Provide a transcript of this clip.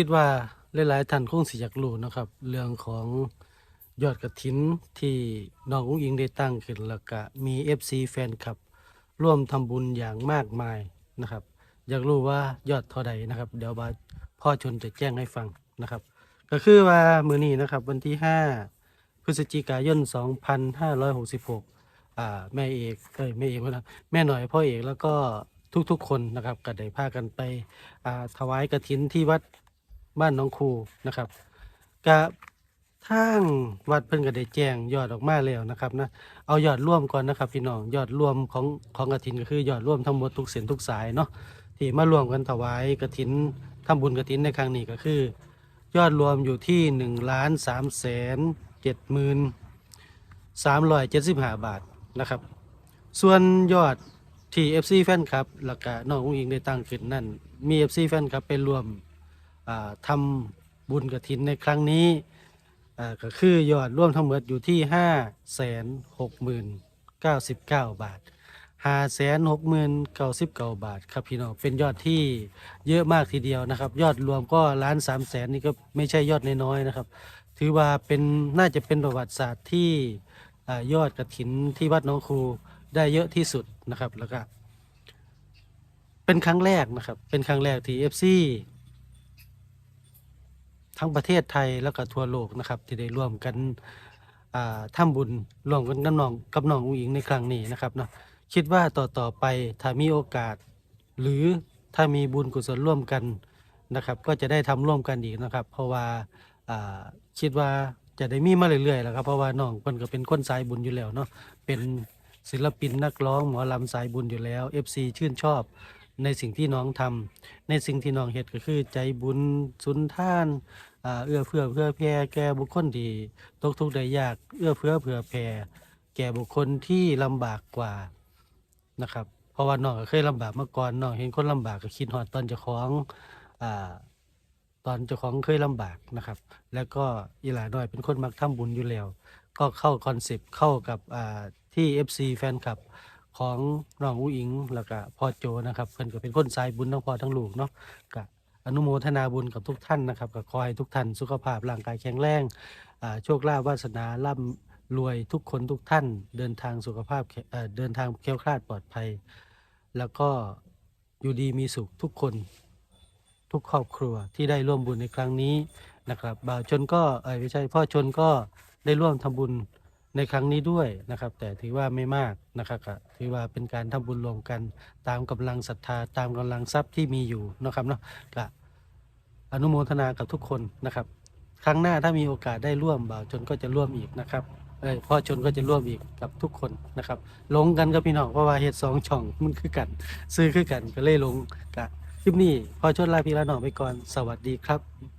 คิดว่าหลายๆท่านคงสิอยากรู้นะครับ เรื่องของยอดกระถินที่น้องอุ้งอิงได้ตั้งขึ้นแล้วก็มี FC แฟนคลับ ร่วมทำบุญอย่างมากมายนะครับ อยากรู้ว่ายอดเท่าใดนะครับ เดี๋ยวบาพ่อชนจะแจ้งให้ฟังนะครับ ก็คือว่ามือนี้นะครับวันที่ 5 พฤศจิกายน 2566อ่าแม่เอกเอ้ยแม่เอกนะแม่หน่อยพ่อเอกแล้วก็ทุกๆคนนะครับก็ได้พากันไปอ่าถวายกระถินที่วัด บ้านหน้องครูนะครับกับทางวัดเพิ่นก็ได้แจ้งยอดออกมาแล้วนะครับนะเอายอดร่วมก่อนนะครับพี่น้องยอดรวมของของกระถินก็คือยอดร่วมทั้งหมดทุกเส้นทุกสายเนาะที่มารวมกันถวายกระถินทำบุญกระถินในครั้งนี้ก็คือ ยอดรวมอยู่ที่1นึ่งล้านสามแสนเจ็ดหมื่นสามร้อยเจ็ดสิบห้าบาทนะครับ ส่วนยอดที่ FC แฟนคลับแล้วก็น้องอุ้งอิงได้ตั้งขึ้นนั่นมี FC แฟนคลับไปรวม ทำบุญกระถินในครั้งนี้ก็คือยอดร่วมทั้งหมดอยู่ที่ 5 6 0 0 0 99 บาท 5 6 0 0 0 99 บาทครับพี่น้องเป็นยอดที่เยอะมากทีเดียวนะครับ ยอดรวมก็ล้าน3แสนนี่ก็ไม่ใช่ยอดน้อยๆนะครับ ถือว่าเป็นน่าจะเป็นประวัติศาสตร์ที่อยอดกระถินที่วัดน้องครูได้เยอะที่สุดนะครับแล้วก็เป็นครั้งแรกนะครับ เป็นครั้งแรกที่ FC ทั้งประเทศไทยแล้วก็ทั่วโลกนะครับ ที่ได้ร่วมกันอ่าบุญร่วมกันกับน้องกับน้องอุ้งอิงในครั้งนี้นะครับเนาะคิดว่าต่อต่อไปถ้ามีโอกาส หรือถ้ามีบุญกุศลร่วมกันนะครับ ก็จะได้ทำร่วมกันอีกนะครับ เพราะว่าคิดว่าจะได้มีมาเรื่อยๆแหล้วครับเพราะว่าน้องเพิ่นก็เป็นคนสายบุญอยู่แล้วเนาะเป็นศิลปินนักร้องหมอลำสายบุญอยู่แล้ว FC ชื่นชอบ ในสิ่งที่น้องทำในสิ่งที่น้องเฮ็ดก็คือใจบุญสุนทานเอื้อเฟื้อเพื่อแผ่แก่บุคคลที่ตกทุกข์ได้ยากเอื้อเฟื้อเผื่อแผ่แก่บุคคลที่ลำบากกว่านะครับ เพราะว่าน้องก็เคยลำบากมาก่อนน้องเห็นคนลำบากก็คิดฮอดตอนเจ้าของอ่าตอนเจ้าของเคยลำบากนะครับ แล้วก็อีหลาน้อยเป็นคนมักทำบุญอยู่แล้ว ก็เข้าคอนเซปต์เข้ากับอ่าที่ FC แฟนคลับ ของน้องอูอิงแล้วก็พ่อโจนะครับเพิ่นก็เป็นคนสายบุญทั้งพ่อทั้งลูกเนาะก็อนุโมทนาบุญกับทุกท่านนะครับก็ขอให้ทุกท่านสุขภาพร่างกายแข็งแรงอ่าโชคลาภวาสนาร่ำรวยทุกคนทุกท่านเดินทางสุขภาพเเดินทางแคล้วคลาดปลอดภัย แล้วก็อยู่ดีมีสุขทุกคนทุกครอบครัวที่ได้ร่วมบุญในครั้งนี้นะครับบ่าวชนก็เออไม่ใช่พ่อชนก็ได้ร่วมทำบุญ ในครั้งนี้ด้วยนะครับ แต่ถือว่าไม่มากนะครับก็ถือว่าเป็นการทำบุญรวมกันตามกำลังศรัทธาตามกำลังทรัพย์ที่มีอยู่นะครับเนาะก็อนุโมทนากับทุกคนนะครับ ครั้งหน้าถ้ามีโอกาสได้ร่วมบ่าวชนก็จะร่วมอีกนะครับเอ้ยพ่อชนก็จะร่วมอีกกับทุกคนนะครับลงกันกับพี่น้องเพราะว่าเฮ็ดสองช่องมันคือกัน ซื้อคือกันก็เลยลงกะคลิปนี้พ่อชนลาพี่ละน้องไปก่อนสวัสดีครับ